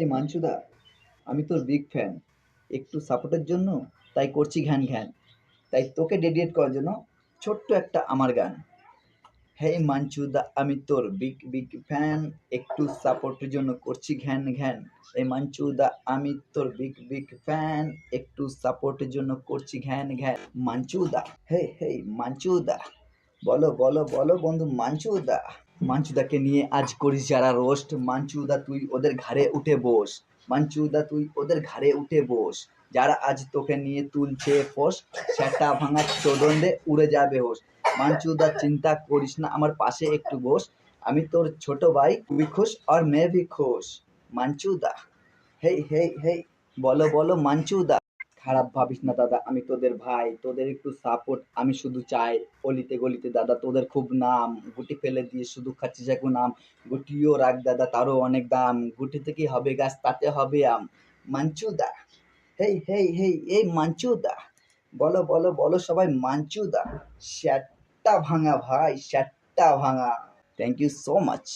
এই মাঞ্চুদা আমি তোর বিগ ফ্যান একটু সাপোর্টের জন্য তাই করছি ঘ্যান ঘ্যান। তাই তোকে ডেডিয়েট করার জন্য ছোট্ট একটা আমার গান। হেই মাঞ্চুদা আমি তোর বিগ বিগ ফ্যান একটু সাপোর্টের জন্য করছি ঘ্যান ঘ্যান। এই মাঞ্চুদা আমি তোর বিগ বিগ ফ্যান একটু সাপোর্টের জন্য করছি ঘ্যান ঘ্যান। মাঞ্চুদা হে হেই মাঞ্চুদা বলো বলো বলো বন্ধু মাঞ্চুদা মাঞ্চুদাকে নিয়ে আজ করিস যারা রোস্ট, মাঞ্চুদা তুই ওদের ঘাড়ে উঠে বস, মাঞ্চুদা তুই ওদের ঘাড়ে উঠে বস, যারা আজ তোকে নিয়ে তুলছে ফোস, সেটা ভাঙা চোদন্দে উড়ে যাবে হোস। মাঞ্চুদা, চিন্তা করিস না, আমার পাশে একটু বস, আমি তোর ছোট ভাই তুই খুশ আর মে ভি খুশ। মাঞ্চুদা, হেই হেই হেই, বলো বলো, মাঞ্চুদা। খারাপ ভাবিস না, দাদা। আমি তোদের ভাই, তোদের একটু সাপোর্ট আমি শুধু চাই গলিতে গলিতে, দাদা, তোদের খুব নাম। গুটি ফেলে দিয়ে শুধু খাচ্ছিস এখন নাম। গুটিও রাখ, দাদা, তারও অনেক দাম। গুটি থেকে হবে গাছ, তাতে হবে আম। মাঞ্চুদা, হেই হেই হেই, এই মাঞ্চুদা। বলো বলো বলো সবাই, মাঞ্চুদা। শ্যাটটা ভাঙা, ভাই শ্যাটটা ভাঙা। Thank you so much